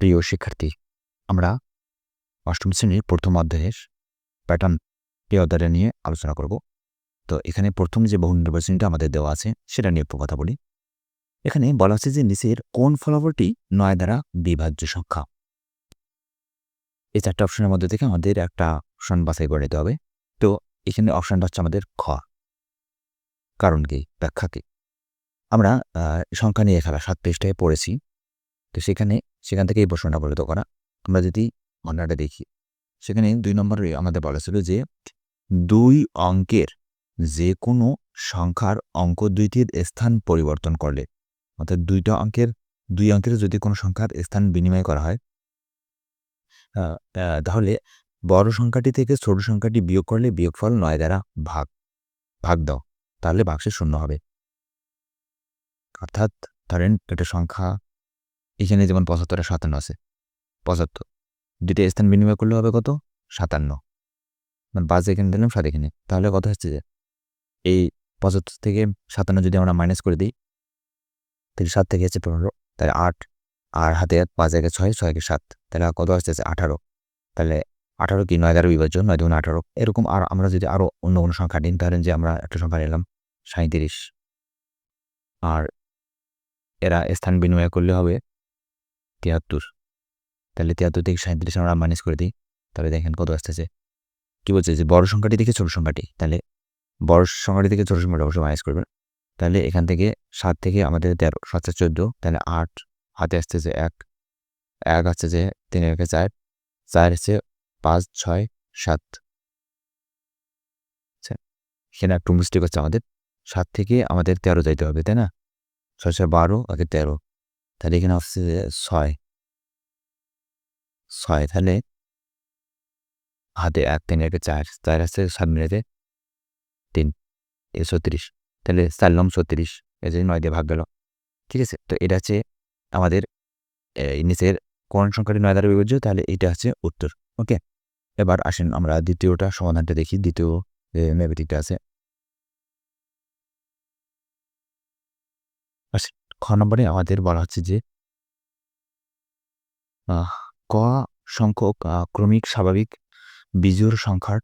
প্রিয় শিক্ষার্থী, আমরা অষ্টম শ্রেণির প্রথম অধ্যায়ের প্যাটার্ন এই অধ্যায়টা নিয়ে আলোচনা করব। তো এখানে প্রথম যে বহু নির্বাচনটা আমাদের দেওয়া আছে, সেটা নিয়ে একটু কথা বলি। এখানে বলা হচ্ছে যে নিচের কোন ফলাফলটি নয় দ্বারা বিভাজ্য সংখ্যা। এই চারটা অপশনের মধ্যে থেকে আমাদের একটা অপশন বাছাই করে নিতে হবে। তো এখানে অপশনটা হচ্ছে আমাদের খ। কারণ কি? ব্যাখ্যা কি? আমরা সংখ্যা নিয়ে খেলা সাত পৃষ্ঠায় পড়েছি। তো সেখানে সেখান থেকে এই প্রশ্নটা পরিণত করা। আমরা যদি অন্যটা দেখি, সেখানে দুই নম্বরে আমাদের বলা ছিল যে, দুই অঙ্কের যে কোনো সংখ্যার অঙ্ক দুইটির স্থান পরিবর্তন করলে, অর্থাৎ দুইটা অঙ্কের, দুই অঙ্কের যদি কোনো সংখ্যার স্থান বিনিময় করা হয় তাহলে বড় সংখ্যাটি থেকে ছোট সংখ্যাটি বিয়োগ করলে বিয়োগফল নয় দ্বারা ভাগ ভাগ দাও। তাহলে বাক্সে শূন্য হবে। অর্থাৎ ধরেন একটা সংখ্যা এখানে যেমন পঁচাত্তর সাতান্ন আছে। পঁচাত্তর। দুইটা স্থান বিনিময় করলে হবে কত? সাতান্ন। মানে পাঁচ এখানে দিলাম সাত এখানে। তাহলে কথা হচ্ছে যে, এই পঁচাত্তর থেকে সাতান্ন যদি আমরা মাইনাস করে দিই, তাহলে সাত থেকে হচ্ছে পনেরো, তাহলে আট। আর হাতে পাঁচ জায়গায় ছয় ছয় ছয়কে সাত। তাহলে কত আসতেছে আঠারো। তাহলে আঠারো কি? নয় দ্বারা বিভাজ্য, নয় দুগুণ আঠারো। এরকম আর আমরা যদি আরও অন্য কোনো সংখ্যা নিন ধরেন যে আমরা একটা সংখ্যা নিলাম সাঁত্রিশ আর এরা স্থান বিনিময় করলে হবে তিয়াত্তর। তাহলে তিয়াত্তর থেকে সাঁত্রিশ আমরা মাইনাস করে দিই তবে দেখেন কত আসতেছে। কি বলছে যে বড় সংখ্যাটি থেকে ছোট সংখ্যাটি? তাহলে বড় সংখ্যাটি থেকে ছোট সংখ্যাটা অবশ্যই মাইনাস করবেন। তাহলে এখান থেকে সাত থেকে আমাদের তেরো সাতটা চোদ্দ তাহলে আট হাতে আসতেছে এক এক যে তিন একে চার চার হচ্ছে পাঁচ ছয় সাত। আচ্ছা, এখানে একটু মিস্টেক হচ্ছে আমাদের। সাত থেকে আমাদের তেরো যাইতে হবে তাই না? ছয় ছয় বারো আগে তেরো। তাহলে এখানে যে ছয়। ছয় তাহলে হাতে এক, তিন, একে, চার চার আছে, সাত মিনিটে তিন, এ ছত্রিশ। তাহলে চার লম ছত্রিশ এই যে নয় দিয়ে ভাগ গেল। ঠিক আছে? তো এটা হচ্ছে আমাদের নিচের কোন সংখ্যাটি নয় দ্বারা বিভাজ্য, তাহলে এটা হচ্ছে উত্তর। ওকে? এবার আসেন আমরা দ্বিতীয়টা সমাধানটা দেখি। দ্বিতীয় যে আছে আসেন খ নম্বরে আমাদের বলা হচ্ছে যে ক সংখ্যক ক্রমিক স্বাভাবিক বিজোড় সংখ্যার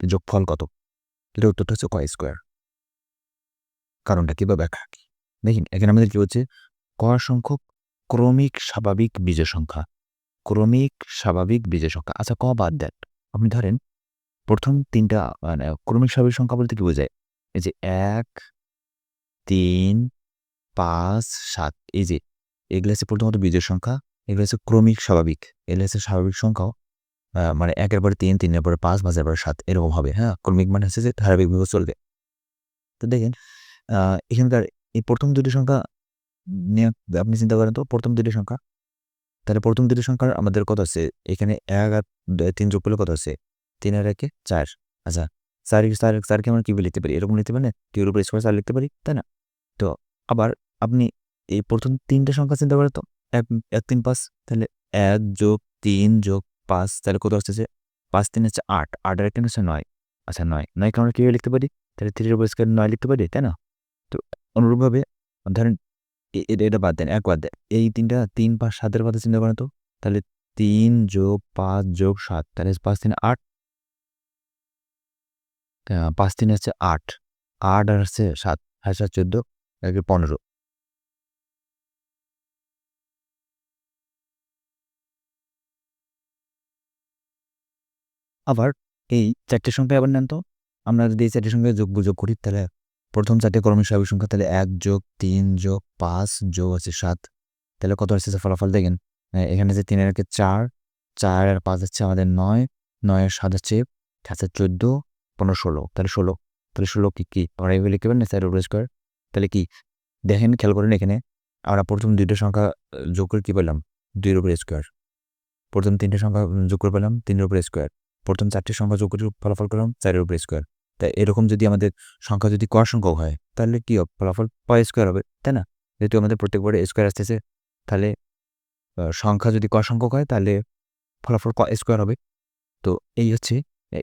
যোগফল কত? এটা উত্তরটা হচ্ছে ক স্কোয়ার। কারণটা কি বা ব্যাখ্যা কি? দেখেন, এখানে আমাদের কি হচ্ছে ক সংখ্যক ক্রমিক স্বাভাবিক বীজের সংখ্যা। ক্রমিক স্বাভাবিক বীজের সংখ্যা। আচ্ছা ক বাদ দেন। আপনি ধরেন, প্রথম তিনটা মানে ক্রমিক স্বাভাবিক সংখ্যা বলতে কি বোঝায়? এই যে এক, তিন পাঁচ, সাত, এই যে এগুলো হচ্ছে প্রথমত বীজের সংখ্যা এগুলো হচ্ছে ক্রমিক স্বাভাবিক এগুলো হচ্ছে স্বাভাবিক সংখ্যাও মানে একের পরে তিন, তিনের পরে পাঁচ, পাঁচের পরে সাত, এরকম হবে হ্যাঁ? ক্রমিক মানে হচ্ছে যে ধারাবাহিকভাবে চলবে। তো দেখেন এখানকার এই প্রথম দুটি সংখ্যা নিয়ে আপনি চিন্তা করেন তো, প্রথম দুটি সংখ্যা, তাহলে প্রথম দুটি সংখ্যার আমাদের কত আছে? এখানে এক আর তিন যোগ করলে কত আছে? তিন আর একে চার আচ্ছা চার চার, চারকে আমরা কীভাবে লিখতে পারি? এরকম লিখতে পারি না? টিউর উপর স্কোয়ার চার লিখতে পারি, তাই না? তো আবার আপনি এই প্রথম তিনটে সংখ্যা চিন্তা করেন তো, এক এক, তিন, পাঁচ, তাহলে এক যোগ তিন যোগ পাঁচ, তাহলে কত আসতেছে? পাঁচ, তিন হচ্ছে আট আট আর একটা হচ্ছে নয়। আচ্ছা নয় নয়কে আমরা কীভাবে লিখতে পারি? তাহলে থ্রির উপর স্কোয়ার নয় লিখতে পারি, তাই না? তো অনুরূপভাবে, ধরেন এটা বাদ দেন, এক বাদ দেন, এই তিনটা তিন, পাঁচ, সাতের কথা চিন্তা করেন তো, তাহলে তিন যোগ পাঁচ যোগ সাত, তাহলে পাঁচ, তিন, আট। পাঁচ, তিন হচ্ছে আট আট আর হচ্ছে সাত আর সাত, চোদ্দ পনেরো। আবার এই চারটে সংখ্যা আবার নেন তো। আমরা যদি এই চারটে সংখ্যা যোগ যোগ করি, তাহলে প্রথম চারটে ক্রমিক স্বাভাবিক সংখ্যা, তাহলে এক যোগ তিন যোগ পাঁচ যোগ আছে সাত। তাহলে কত আসছে ফলাফল দেখেন এখানে যে তিনের একে চার চার আর পাঁচ হচ্ছে আমাদের নয় নয় আর সাত হচ্ছে হচ্ছে চোদ্দ, পনেরো, ষোলো। তাহলে ষোলো তাহলে ষোলো কি কি? আমরা এভাবে লিখতে পারেন স্যার উপর স্কোয়ার তাহলে কি? দেখেন, খেয়াল করেন এখানে, আমরা প্রথম দুইটা সংখ্যা যোগ করে কী পেলাম? দুইয়ের উপর স্কোয়ার প্রথম তিনটে সংখ্যা যোগ করে পেলাম, তিনের উপর স্কোয়ার প্রথম চারটি সংখ্যা যোগ করে ফলাফল করলাম চারের উপর স্কোয়ার তাই এরকম যদি আমাদের সংখ্যা যদি ক সংখ্যক হয়, তাহলে কি হবে? ফলাফল প স্কোয়ার হবে, তাই না? যেহেতু আমাদের প্রত্যেকবারে স্কোয়ার আসতেছে, তাহলে সংখ্যা যদি ক সংখ্যক হয়, তাহলে ফলাফল ক স্কোয়ার হবে। তো এই হচ্ছে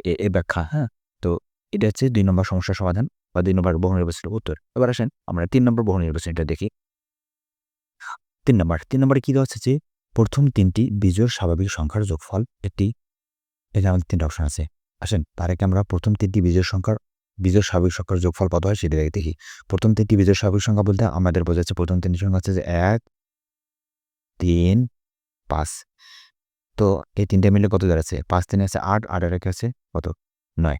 এ- ব্যাখ্যা হ্যাঁ? তো এটা হচ্ছে দুই নম্বর সমস্যার সমাধান বা দুই নম্বর বহু নির্বাচনের উত্তর। এবার আসেন আমরা তিন নম্বর বহু নির্বাচনটা দেখি। তিন নম্বর, তিন নম্বরে কী দেওয়া হচ্ছে যে প্রথম তিনটি বিজোড় স্বাভাবিক সংখ্যার যোগফল একটি এটা আমাদের তিনটা অপশন আছে। আসেন, তার আগে আমরা প্রথম তিনটি বিজোড় সংখ্যার বিজোড় স্বাভাবিক সংখ্যার যোগফল কত হয় সেটা দেখি। প্রথম তিনটি বিজোড় স্বাভাবিক সংখ্যা বলতে আমাদের বোঝাচ্ছে প্রথম তিনটি সংখ্যা হচ্ছে যে এক, তিন, পাঁচ। তো এই তিনটে মিলে কত দাঁড়াচ্ছে? পাঁচ তিনে আছে আট আট আর আছে কত? নয়।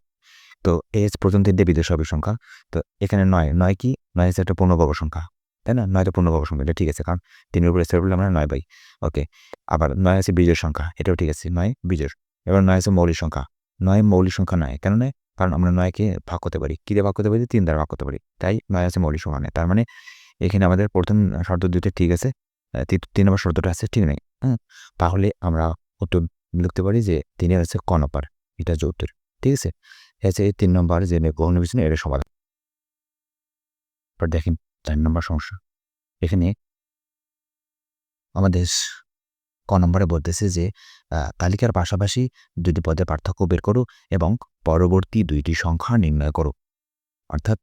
তো এই প্রথম তিনটে বিজোড় স্বাভাবিক সংখ্যা। তো এখানে নয় নয় কি? নয় হচ্ছে একটা পূর্ণবর্গ সংখ্যা। তাই না? নয়টা পূর্ণবর্গ সংখ্যা, এটা ঠিক আছে, কারণ তিনের উপরে স্তর বলে আমরা নয় বাই ওকে, আবার নয় আছে বীজের সংখ্যা, এটাও ঠিক আছে, নয় বীজের এবার নয় আছে মৌলিক সংখ্যা। নয় মৌলিক সংখ্যা নয়। কেন নয় কারণ আমরা নয়কে ভাগ করতে পারি। কী দিয়ে ভাগ করতে পারি? তিন দ্বারা ভাগ করতে পারি। তাই নয় আছে মৌলিক সংখ্যা নয়। তার মানে এখানে আমাদের প্রথম শর্ত দুটো ঠিক আছে। তিন নম্বর শর্তটা আছে ঠিক নেই। হ্যাঁ? তাহলে আমরা উত্তর লিখতে পারি যে তিনের হচ্ছে ক নম্বর। এটা হচ্ছে উত্তর। ঠিক আছে? হচ্ছে এই তিন নম্বর যে গৌণ বিছানা এটা সমাধান। দেখেন, চার নম্বর সমস্যা। এখানে আমাদের ক নম্বরে বলতেছে যে তালিকার পাশাপাশি দুটি পদের পার্থক্য বের করো এবং পরবর্তী দুইটি সংখ্যা নির্ণয় করো। অর্থাৎ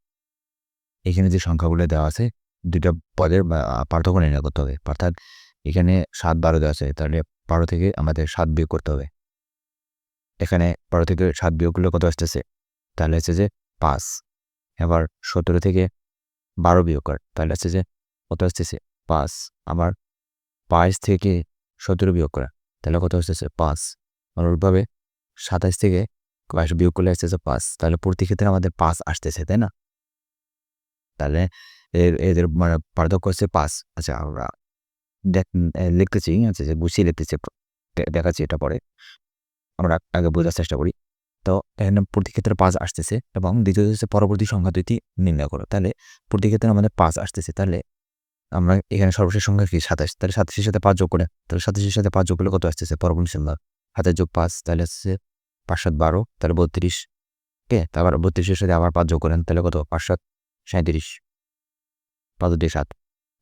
এখানে যে সংখ্যাগুলো দেওয়া আছে, দুইটা পদের পার্থক্য নির্ণয় করতে হবে। অর্থাৎ এখানে সাত বারো দেওয়া আছে, তাহলে বারো থেকে আমাদের সাত বিয়োগ করতে হবে। এখানে বারো থেকে সাত বিয়োগ করলে কত আসতেছে? তাহলে হচ্ছে যে পাঁচ। এবার সতেরো থেকে বারো বিয়োগ কর, তাহলে হচ্ছে যে কত আসতেছে? পাঁচ। আবার বাইশ থেকে সতেরো বিয়োগ করা। তাহলে কত আসতেছে পাঁচ। ওইভাবে সাতাশ থেকে বাইশ বিয়োগ করলে আসতেছে পাঁচ। তাহলে প্রতি ক্ষেত্রে আমাদের পাঁচ আসতেছে, তাই না? তাহলে এদের মানে পার্থক্য হচ্ছে পাঁচ। আচ্ছা আমরা লিখতেছি আচ্ছা যে গুছিয়ে লিখতেছি দেখাচ্ছি এটা পরে। আমরা আগে বোঝার চেষ্টা করি। তো এখানে প্রতি ক্ষেত্রে পাঁচ আসতেছে এবং দ্বিতীয় হচ্ছে পরবর্তী সংখ্যা দুইটি নির্ণয় করো। তাহলে প্রতি ক্ষেত্রে আমাদের পাঁচ আসতেছে। তাহলে আমরা এখানে সর্বশেষ সংখ্যা কি? সাতাশ। তাহলে সাতাশের সাথে পাঁচ যোগ করে, তাহলে সাতাশের সাথে পাঁচ যোগ করলে কত আসতেছে? পরবর্তী সংখ্যা। হাতের যোগ পাঁচ, তাহলে আসছে পাঁচ সাত বারো, তাহলে বত্রিশ। কে তারপর বত্রিশের সাথে আবার পাঁচ যোগ করেন, তাহলে কত? পাঁচ সাত সাঁত্রিশ পাঁচ দুই সাত।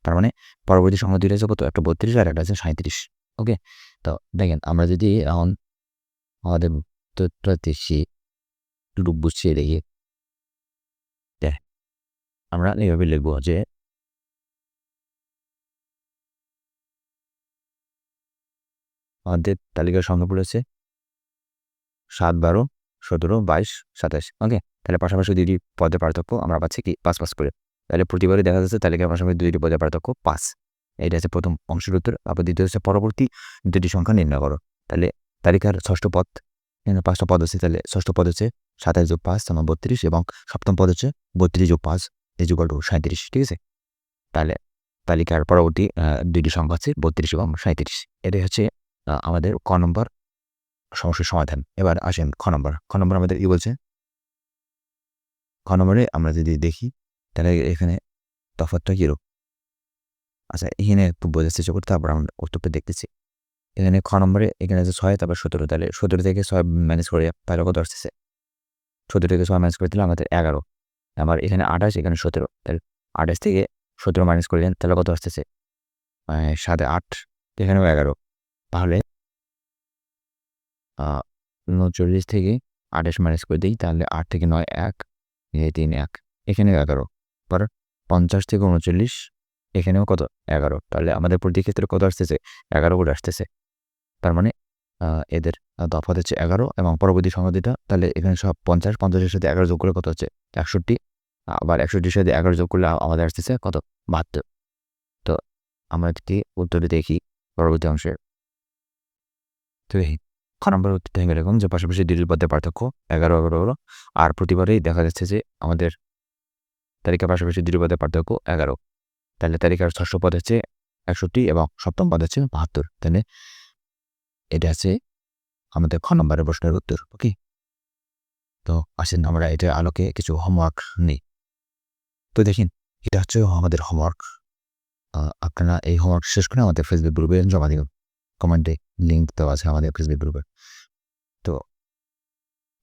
তার মানে পরবর্তী সংখ্যা দুইটা আছে কত? একটা বত্রিশ আর একটা আছে সাঁত্রিশ ওকে? তো দেখেন, আমরা যদি এখন আমাদের উত্তরটা দেখি একটু বুঝিয়ে দেখি, আমরা এইভাবে লিখব যে আমাদের তালিকার সংখ্যা পড়েছে সাত বারো, সতেরো, বাইশ, সাতাশ। ওকে তাহলে পাশাপাশি দুইটি পদের পার্থক্য আমরা পাচ্ছি কি? পাঁচ পাঁচ করে। তাহলে প্রতিবারই দেখা যাচ্ছে তালিকার পাশাপাশি দুইটি পদের পার্থক্য পাঁচ। এটা হচ্ছে প্রথম অংশের উত্তর আবার দ্বিতীয় হচ্ছে পরবর্তী। দুটি সংখ্যা নির্ণয় করো। তাহলে তালিকার ষষ্ঠ পদ পাঁচটা পদ আছে, তাহলে ষষ্ঠ পদ হচ্ছে সাতাশ যোগ পাঁচ তোমার বত্রিশ, এবং সপ্তম পদ হচ্ছে বত্রিশ যোগ পাঁচ এই টু সাঁত্রিশ ঠিক আছে? তাহলে তালিকার পরবর্তী দুইটি সংখ্যা হচ্ছে বত্রিশ এবং সাঁত্রিশ এটাই হচ্ছে আমাদের ক নম্বর সমস্যার সমাধান। এবার আসেন খ নম্বর। খ নম্বর আমাদের কি বলছে? খ নম্বরে আমরা যদি দেখি, তাহলে এখানে তফাতটা কীরকম আচ্ছা এখানে একটু বোঝার চেষ্টা করতে তারপর আমরা উত্তরটা দেখতেছি। এখানে খ নম্বরে, এখানে আছে ছয়, তারপর সতেরো, তাহলে সতেরো থেকে ছয় ম্যানেজ করে তাহলে কত আসতেছে? সতেরো থেকে ছয় ম্যানেজ করে দিলে আমাদের এগারো। আবার এখানে আঠাশ, এখানে সতেরো। তাহলে আঠাশ থেকে সতেরো মাইনাস করলেন তাহলে কত আসতেছে? সাড়ে আট, এখানেও এগারো। তাহলে উনচল্লিশ থেকে আঠাশ মাইনাস করে দিই, তাহলে আট থেকে নয়, এক তিন, এক, এখানে এগারো পর পঞ্চাশ থেকে উনচল্লিশ, এখানেও কত? এগারো, তাহলে আমাদের প্রতি ক্ষেত্রে কত আসতেছে? এগারো করে আসতেছে, তার মানে এদের তফাত হচ্ছে এগারো এবং পরবর্তী দুটা তাহলে এখানে সব পঞ্চাশ, পঞ্চাশের সাথে এগারো যোগ করে কত হচ্ছে? একষট্টি, আবার একষট্টির সাথে এগারো যোগ করলে আমাদের আসতেছে কত? বাহাত্তর, তো আমরা যদি উত্তরে দেখি পরবর্তী অংশে। তো এই খ নম্বর উত্তরটা এরকম যে পাশাপাশি দুটির পথে পার্থক্য এগারো এগারো আর প্রতিবারেই দেখা যাচ্ছে যে আমাদের তালিকার পাশাপাশি দুটি পদে পার্থক্য এগারো। তাহলে তালিকার ষষ্ঠ পদ হচ্ছে একষট্টি এবং সপ্তম পদ হচ্ছে বাহাত্তর। তাহলে এটা আছে আমাদের খ নম্বরের প্রশ্নের উত্তর ওকে তো আসেন আমরা এটা আলোকে কিছু হোমওয়ার্ক নিই। তো দেখেন, এটা হচ্ছে আমাদের হোমওয়ার্ক আপনারা এই হোমওয়ার্ক শেষ করে আমাদের ফেসবুক গ্রুপে জমা দিন কমেন্টে লিঙ্ক দেওয়া আছে আমাদের ফেসবুক গ্রুপে তো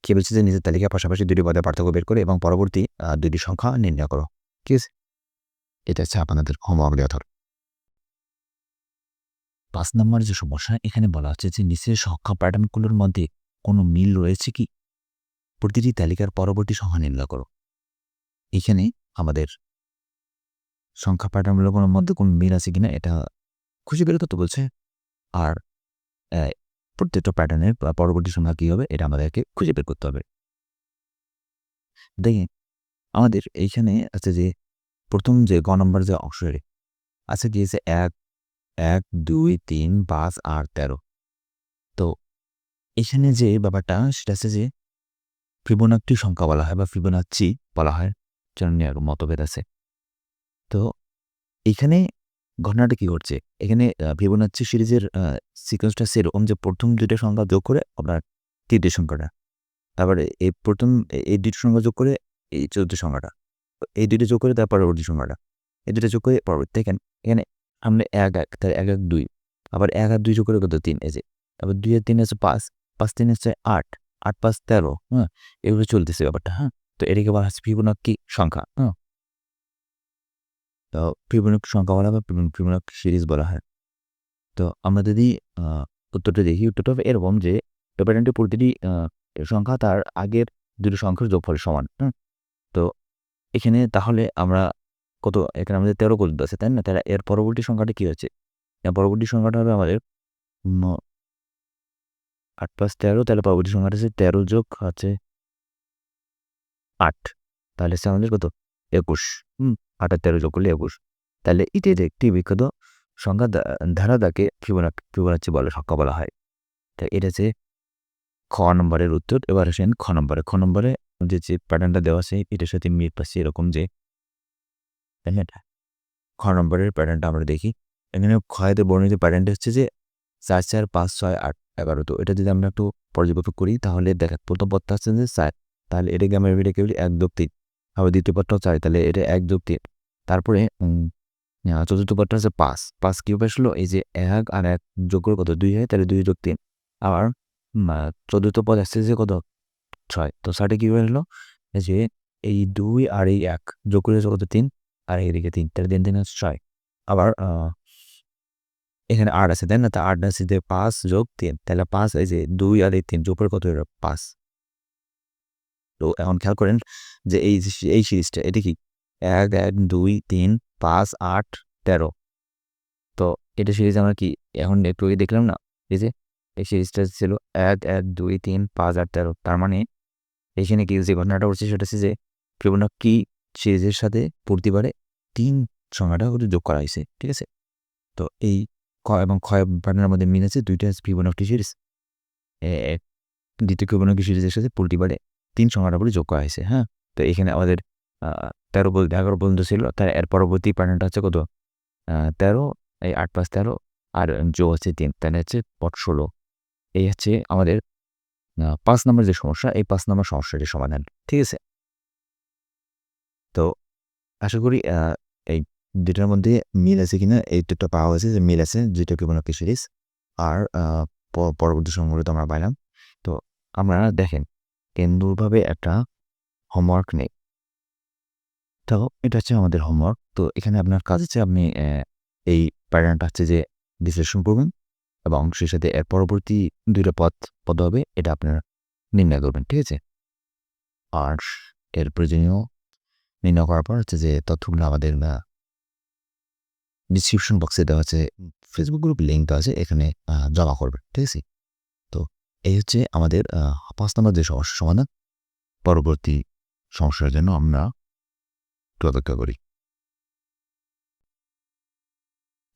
কে বলছে যে নিজের তালিকার পাশাপাশি দুটি পদের পার্থক্য বের করে এবং পরবর্তী দুটি সংখ্যা নির্ণয় করো। ঠিক আছে? এটা হচ্ছে আপনাদের হোমওয়ার্ক দেওয়া পাঁচ নম্বর যে সমস্যা, এখানে বলা হচ্ছে যে নিচের সংখ্যা প্যাটার্নগুলোর মধ্যে কোনো মিল রয়েছে কি? প্রতিটি তালিকার পরবর্তী সংখ্যা নির্ণয় করো। এখানে আমাদের সংখ্যা প্যাটার্নগুলোর মধ্যে কোনো মিল আছে কিনা, এটা খুশি বেরোতে তো বলছে। আর প্রত্যেকটা প্যাটার্নের পরবর্তী সংখ্যা কী হবে, এটা আমাদেরকে খুঁজে বের করতে হবে। দেখেন আমাদের এইখানে আছে যে, প্রথম যে গ নম্বর যে অংশের আছে গিয়েছে এক এক, দুই, তিন, পাঁচ, আট, তেরো। তো এখানে যে ব্যাপারটা, সেটা আছে যে ফিবোনাক্টি সংখ্যা বলা হয়, বা ফিবোনাচ্চি বলা হয়, যেন নিয়ে মতভেদ আছে। তো এখানে ঘটনাটা কি ঘটছে? এখানে ফিবোনাচ্চি সিরিজের সিকোয়েন্সটা সেরকম যে প্রথম দুইটা সংখ্যা যোগ করে আপনার তৃতীয় সংখ্যাটা। তারপরে এই প্রথম এই দুটো সংখ্যা যোগ করে এই চতুর্থ সংখ্যাটা। এই দুটো যোগ করে তার পরবর্তী সংখ্যাটা। এই দুটো যোগ করে পরবর্তী, দেখেন, এখানে আমরা এক এক, তার এক এক, দুই। আবার এক আর দুই যোগ করে কত? তিন এসে তারপর দুই আর তিন আছে পাঁচ পাঁচ, তিন আছে আট আট, পাঁচ, তেরো হ্যাঁ এগুলো চলতেছে ব্যাপারটা হ্যাঁ। তো এটাকে বলা হচ্ছে ফিবোনাক্কি সংখ্যা হ্যাঁ। তো ফিবোনাক্কি সংখ্যা বলা হয় ফিবোনাক্কি সিরিজ বলা হয়। তো আমরা যদি উত্তরটা দেখি, উত্তরটা হবে এরকম যে প্যাটার্নটি প্রতিটি সংখ্যা তার আগের দুটো সংখ্যার যোগফলের সমান হ্যাঁ তো এখানে তাহলে আমরা কত, এখানে আমাদের তেরো কত আছে, তাই না? তাহলে এর পরবর্তী সংখ্যাটা কী হচ্ছে? এর পরবর্তী সংখ্যাটা হবে আমাদের আট পাঁচ তেরো, তাহলে পরবর্তী সংখ্যাটা হচ্ছে তেরো যোগ আছে আট। তাহলে হচ্ছে আমাদের কত? একুশ, হুম? আট আর তেরো যোগ করলে একুশ। তাহলে এটি একটি বিখ্যাত সংখ্যা ধারাদাকে ফিবোনাচ্চি বলে সংখ্যা বলা হয়। তা এটা হচ্ছে খ নম্বরের উত্তর, এবার আসেন খ নম্বরে। খ নম্বরে যে যে প্যাটার্নটা দেওয়া আছে, এটার সাথে মিল পাচ্ছি এরকম যে খ নম্বরের প্যাটার্নটা আমরা দেখি। এখানে ক্ষয়তে বর্ণিত প্যাটার্নটা হচ্ছে যে, চার চার, পাঁচ, ছয়, আট, এগারো। তো এটা যদি আমরা একটু পর্যবেক্ষণ করি, তাহলে দেখা প্রথম পদটা হচ্ছে যে, চার। তাহলে এটাকে আমরা এটাকে বলি এক তিন। আবার দ্বিতীয় পদটাও চাই তাহলে এটা এক যোগ তিন। তারপরে চতুর্থ পদটা হচ্ছে পাঁচ। পাঁচ কীভাবে আসলো? এই যে এক আর এক যোগ করে কত? দুই হয়, তাহলে দুই যোগ তিন। আবার চতুর্থ পদ আসছে যে কত? ছয়। তো ছয়টা কীভাবে হলো এই যে এই দুই আর এই এক যোগ করে কত? তিন। আর এদিকে তিন, তাহলে তিন তিন ছয়। আবার এখানে আট আছে, তাই না? তা আট আছে যে পাঁচ যোগ তিন। তাহলে পাঁচ, এই যে দুই আর এই তিন যোগ করে কত পাঁচ। তো এখন খেয়াল করেন যে এই এই সিরিজটা, এটা কি? এক এক, দুই, তিন, পাঁচ, আট, তেরো। তো এটা সিরিজ আমরা কি এখন একটু দেখলাম না? এই যে এই সিরিজটা ছিল এক এক, দুই, তিন, পাঁচ, আট, তেরো। তার মানে এখানে কি যে ঘটনাটা হচ্ছে সেটা হচ্ছে যে ফিবোনাক্কি সিরিজের সাথে প্রতিবারে তিন সংখ্যাটা করে যোগ করা হয়েছে, ঠিক আছে? তো এই ক এবং ক্ষয় প্যাটার্নের মধ্যে মিল আছে, দুইটা ফিবোনাক্কি সিরিজ দ্বিতীয় ফিবোনাক্কি সিরিজের সাথে প্রতিবারে তিন সংখ্যাটা যোগ করা হয়েছে হ্যাঁ? তো এখানে আমাদের তেরো এগারো পর্যন্ত ছিল, তার এর পরবর্তী প্যাটার্নটা হচ্ছে কত? তেরো, এই আট পাঁচ তেরো, আর যোগ হচ্ছে তিন তাহলে হচ্ছে পট ষোলো। এই হচ্ছে আমাদের পাঁচ নম্বর যে সমস্যা, এই পাঁচ নম্বর সমস্যাটির সমাধান, ঠিক আছে? তো আশা করি এই দুটার মধ্যে মিল আছে কিনা, এই দুটো পাওয়া হয়েছে যে মিল আছে যেটা কি কোনো সিরিজ আর পরবর্তী সময়গুলো আমরা পাইলাম। তো আমরা দেখেন কেন্দ্রভাবে একটা হোমওয়ার্ক নেই। তো এটা হচ্ছে আমাদের হোমওয়ার্ক তো এখানে আপনার কাজ হচ্ছে আপনি এই প্যাটার্নটা হচ্ছে যে বিশ্লেষণ করবেন এবং সেই সাথে এর পরবর্তী দুইটা পথ পদ হবে, এটা আপনার নির্ণয় করবেন, ঠিক আছে? আর এর প্রয়োজনীয় নির্ণয় করার পর হচ্ছে যে তথ্যগুলো আমাদের না ডিসক্রিপশন বক্সে দেওয়া আছে ফেসবুক গ্রুপ লিঙ্ক দেওয়া আছে, এখানে জমা করবেন, ঠিক আছে? এই হচ্ছে আমাদের পাঁচ নম্বর যে সমস্যা সমাধান, পরবর্তী সমস্যার জন্য আমরা অপেক্ষা করি।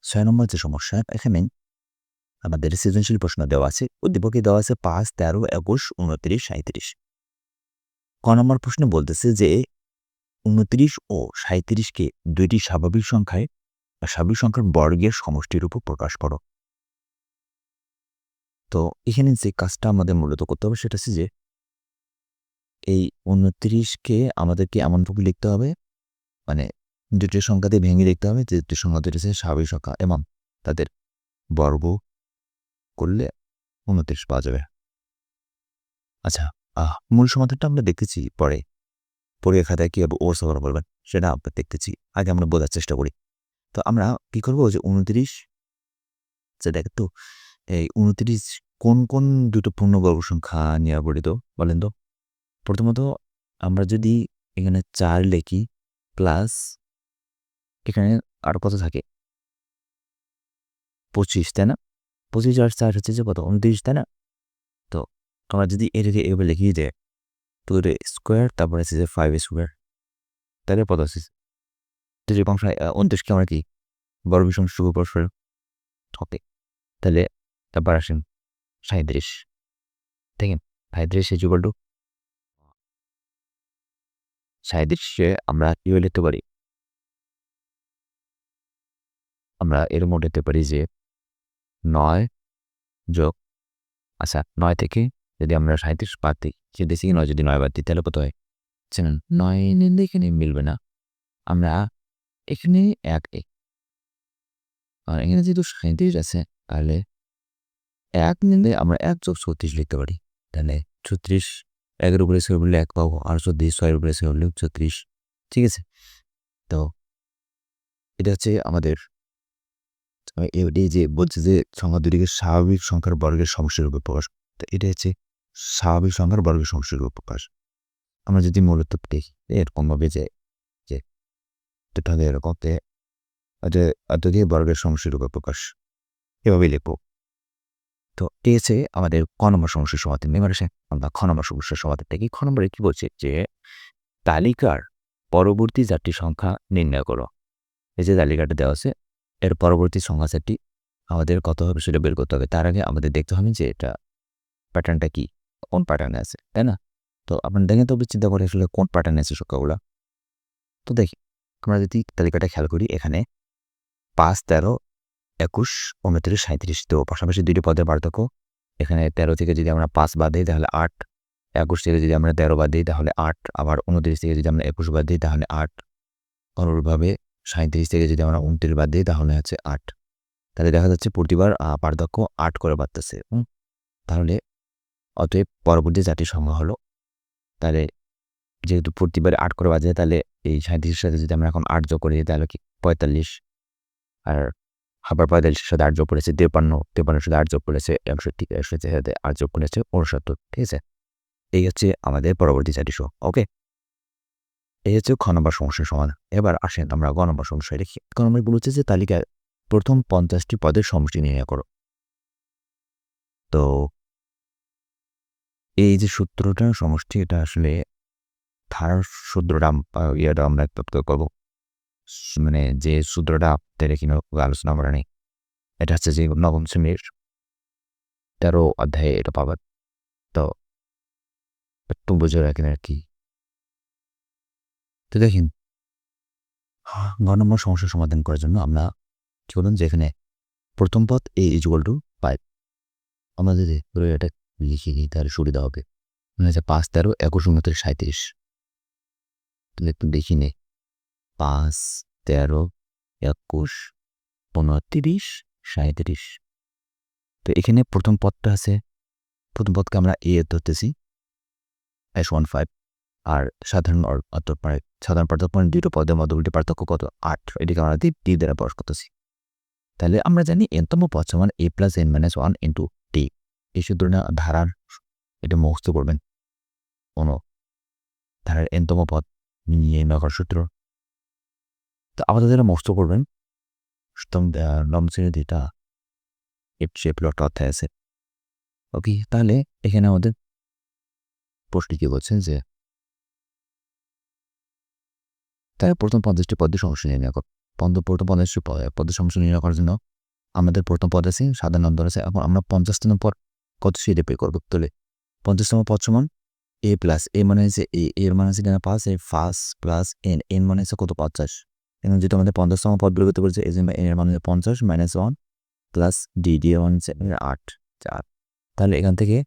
ছয় নম্বর যে সমস্যা, এখানে আমাদের সৃজনশীল প্রশ্ন দেওয়া আছে, উদ্দীপকে দেওয়া আছে পাঁচ, তেরো, একুশ, উনত্রিশ সাঁত্রিশ ক নম্বর প্রশ্নে বলতেছে যে উনত্রিশ ও সাঁত্রিশকে দুইটি স্বাভাবিক সংখ্যায় স্বাভাবিক সংখ্যার বর্গের সমষ্টির উপর প্রকাশ করো। তো এখানে যে কাজটা আমাদের মূলত করতে হবে সেটা হচ্ছে যে এই উনত্রিশকে আমাদেরকে এমনভাবে লিখতে হবে মানে দুটি সংখ্যাতে ভেঙে লিখতে হবে যে দুটি সংখ্যা দুটি হচ্ছে স্বাভাবিক সংখ্যা এবং তাদের বর্গ করলে উনত্রিশ পাওয়া যাবে। আচ্ছা আহ মূল সমাধানটা আমরা দেখতেছি পরে। পরীক্ষা খাতায় কীভাবে ওর সফর বলবেন সেটা আমরা দেখতেছি। আগে আমরা বোঝার চেষ্টা করি। তো আমরা কি করব যে উনত্রিশ যে দেখ তো এই উনত্রিশ কোন কোন দুটো পূর্ণবর্গ সংখ্যা নিয়ে গঠিত বলেন তো? প্রথমত আমরা যদি এখানে চার লেখি প্লাস এখানে আর কত থাকে? পঁচিশ, তাই না? পঁচিশ আর চার হচ্ছে যে কত? উনত্রিশ, তাই না? তো আমরা যদি এটাকে এভাবে লিখি যে টু স্কোয়ার তারপরে আছে যে ফাইভ স্কোয়ার তাহলে কত আছে? তো যেরকম উনত্রিশকে আমরা কি? বড় ভীষণ শুভ পরস্পর তাহলে তারপর আসেন সাঁত্রিশ দেখেন সাঁত্রিশ ইজ ইকুয়াল টু সাঁত্রিশে আমরা কী লিখতে পারি? আমরা এর মধ্যে পারি যে নয় যোগ আচ্ছা নয় থেকে যদি আমরা সাঁত্রিশ বাদ দিই, সে দেশে নয়? যদি নয় বাদ দিই, তাহলে কত হয়? চেনেন নয় নিলে এখানে মিলবে না। আমরা এখানে এক এক আর এখানে যেহেতু সাঁত্রিশ আছে, তাহলে এক নিলে আমরা এক যোগ ছত্রিশ লিখতে পারি। তাহলে ছত্রিশ, একের উপরে সে বললে এক পাবো, আর চব্বিশ ছয়ের উপরে সে বললে ছত্রিশ। ঠিক আছে? তো এটা হচ্ছে আমাদের এটি যে বলছে যে সংখ্যা দুটিকে স্বাভাবিক সংখ্যার বর্গের সমস্যার উপর প্রকাশ। তো এটা হচ্ছে স্বাভাবিক সংখ্যার বর্গের সমস্যার উপর প্রকাশ। আমরা যদি মূলত দেখি এরকমভাবে যে যে এরকম যে বর্গের সমস্যার উপর প্রকাশ এভাবে লিখব। তো এসে আমাদের ক নম্বর সমস্যার সমাধান এবার আসে আমরা খ নম্বর সমস্যার সমাধানটা কি খ নম্বরে কি বলছে? যে তালিকার পরবর্তী চারটি সংখ্যা নির্ণয় করো। এই যে তালিকাটা দেওয়া আছে, এর পরবর্তী সংখ্যা সেটটি আমাদের কত হবে সেটা বের করতে হবে। তার আগে আমাদের দেখতে হবে যে এটা প্যাটার্নটা কি, কোন প্যাটার্নে আছে, তাই না? তো আপনার দেখেন তো, চিন্তা করে আসলে কোন প্যাটার্নে আছে সংখ্যাগুলো। তো দেখি, আমরা যদি তালিকাটা খেয়াল করি, এখানে পাঁচ, তেরো একুশ উনত্রিশ সাঁত্রিশ তো পাশাপাশি দুইটি পদের পার্থক্য। এখানে তেরো থেকে যদি আমরা পাঁচ বাদ দিই, তাহলে আট। একুশ থেকে যদি আমরা তেরো বাদ দিই, তাহলে আট। আবার উনত্রিশ থেকে যদি আমরা একুশ বাদ দিই, তাহলে আট। অনুরূপভাবে সাঁত্রিশ থেকে যদি আমরা উনত্রিশ বাদ দিই, তাহলে হচ্ছে আট। তাহলে দেখা যাচ্ছে প্রতিবার পার্থক্য আট করে বাড়তেছে। তাহলে অতএব পরবর্তী জাতির সংখ্যা হলো, তাহলে যেহেতু প্রতিবার আট করে বাজে তাহলে এই সাঁত্রিশের সাথে যদি আমরা এখন আট যোগ করি, তাহলে কি পঁয়তাল্লিশ? আর আবার পঁয়তাল্লিশের সাথে আট যোগ করেছে তেপান্ন তেপান্নের সাথে আট যোগ করেছে একষট্টি একষট্টির সাথে আট যোগ করেছে উনসত্তর ঠিক আছে? এই হচ্ছে আমাদের পরবর্তী চারটি শো ওকে? এই হচ্ছে খ নম্বর সমস্যার সমাধান। এবার আসেন আমরা গ নম্বর সমস্যায় দেখি। ক নম্বর বলেছে যে তালিকায় প্রথম পঞ্চাশটি পদের সমষ্টি নির্ণয় করো। তো এই যে সূত্রটা সমষ্টি, এটা আসলে ধারার সূত্রটা ইয়েটা আমরা করব। মানে যে সূত্রটা আপনাদের আলোচনা করা নেই, এটা হচ্ছে যে নবম শ্রেণির তেরো অধ্যায়ে এটা পাবেন তো একটু বুঝে রাখেন আর কি। তো দেখেন ঘ নম্বর সমস্যার সমাধান করার জন্য আমরা কি বলুন যে এখানে প্রথম পথ A is equal to five আমরা যদি এটা লিখে নিই তাহলে সুবিধা হবে। মানে হচ্ছে পাঁচ তেরো, একুশ, উনত্রিশ সাঁত্রিশ দেখি নে। পাঁচ, তেরো, একুশ উনত্রিশ সাঁত্রিশ তো এখানে প্রথম পদটা আছে, প্রথম পদকে আমরা এ ধরতেছি, এস ওয়ান ফাইভ, আর সাধারণ মানে সাধারণ পার্থক্য মানে দুটো পদের মধ্যে উল্টে পার্থক্য কত? আট, এটিকে আমরা টি দ্বারা প্রকাশ করতেছি। তাহলে আমরা জানি এনতম পদ সমান A plus N minus one into T. এই সূত্র ধারার এটা মুখস্থ করবেন। কোনো ধারার এনতম পদ নির্ণয় করার সূত্র। তো আপাতত মুখস্থ করবেন নবম শ্রেণির যেটা এফ সে প্লট অধ্যায় আছে ওকে তাহলে এখানে আমাদের প্রশ্ন কি বলছেন যে তাই প্রথম পঞ্চাশটি পদের সমস্যা নির্ণয় কর প্রথম পঞ্চাশটি পদের সমস্যা নির্ণয় করার জন্য আমাদের প্রথম পদ আছে সাধারণ নম্বর আছে, এখন আমরা পঞ্চাশতম পর কত সেটা পে করব? তাহলে পঞ্চাশতম পদ সমান এ প্লাস এ মানে হচ্ছে এ এর মানে হচ্ছে কেন পাঁচ A first plus N N মানে হচ্ছে কত? পঞ্চাশ। এবং যেহেতু আমাদের পঞ্চাশতম পদ বের করতে বলছে এই জন্য এর মানে পঞ্চাশ minus one plus D D one আট, চার। তাহলে এখান থেকে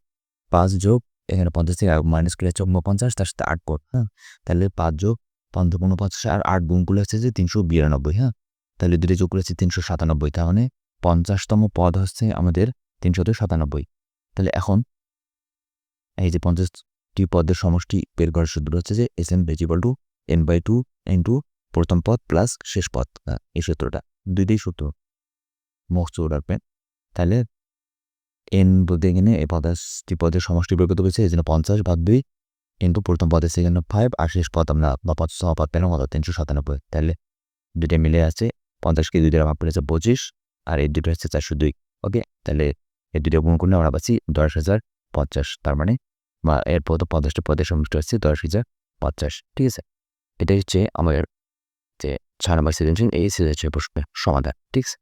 পাঁচ যোগ এখানে পঞ্চাশ থেকে মাইনাস করে হচ্ছে পঞ্চাশ তার সাথে আট পদ হ্যাঁ? তাহলে পাঁচ যোগ পঞ্চান্ন পঞ্চাশ আর আট গুণ করলে হচ্ছে যে তিনশো বিরানব্বই হ্যাঁ? তাহলে দুটো যোগ করেছি তিনশো সাতানব্বই, তার মানে পঞ্চাশতম পদ হচ্ছে আমাদের তিনশত সাতানব্বই। তাহলে এখন এই যে পঞ্চাশটি পদের সমষ্টি বের করার সূত্র হচ্ছে যে S N ভেজিবল to N by two N two প্রথম পদ প্লাস শেষ পদ এই সূত্রটা। দুইটাই সূত্র। মোস্ট রাখবেন। তাহলে এন বলতে এখানে এই পদাশটি পদের সমষ্টি বের করতে পেরেছে এই জন্য পঞ্চাশ বাদ দুই কিন্তু প্রথম পদে সেখানে ফাইভ আর শেষ পদ আমরা বা পঞ্চাশ পদ পেলাম কত তিনশো সাতানব্বই। তাহলে দুইটা মিলে আছে পঞ্চাশকে দুইটা আমার পড়েছে পঁচিশ, আর এই দুটো হচ্ছে চারশো দুই। ওকে? তাহলে এই দুটো গুণ করলে আমরা পাচ্ছি দশ হাজার পঞ্চাশ, তার মানে বা এরপর তো পঞ্চাশটা পদের সমষ্টি হচ্ছে দশ হাজার পঞ্চাশ, ঠিক আছে? এটাই হচ্ছে আমাদের যে ছয় নম্বর সৃজনশীল এই সৃজনশীল প্রশ্নের সমাধান ঠিক আছে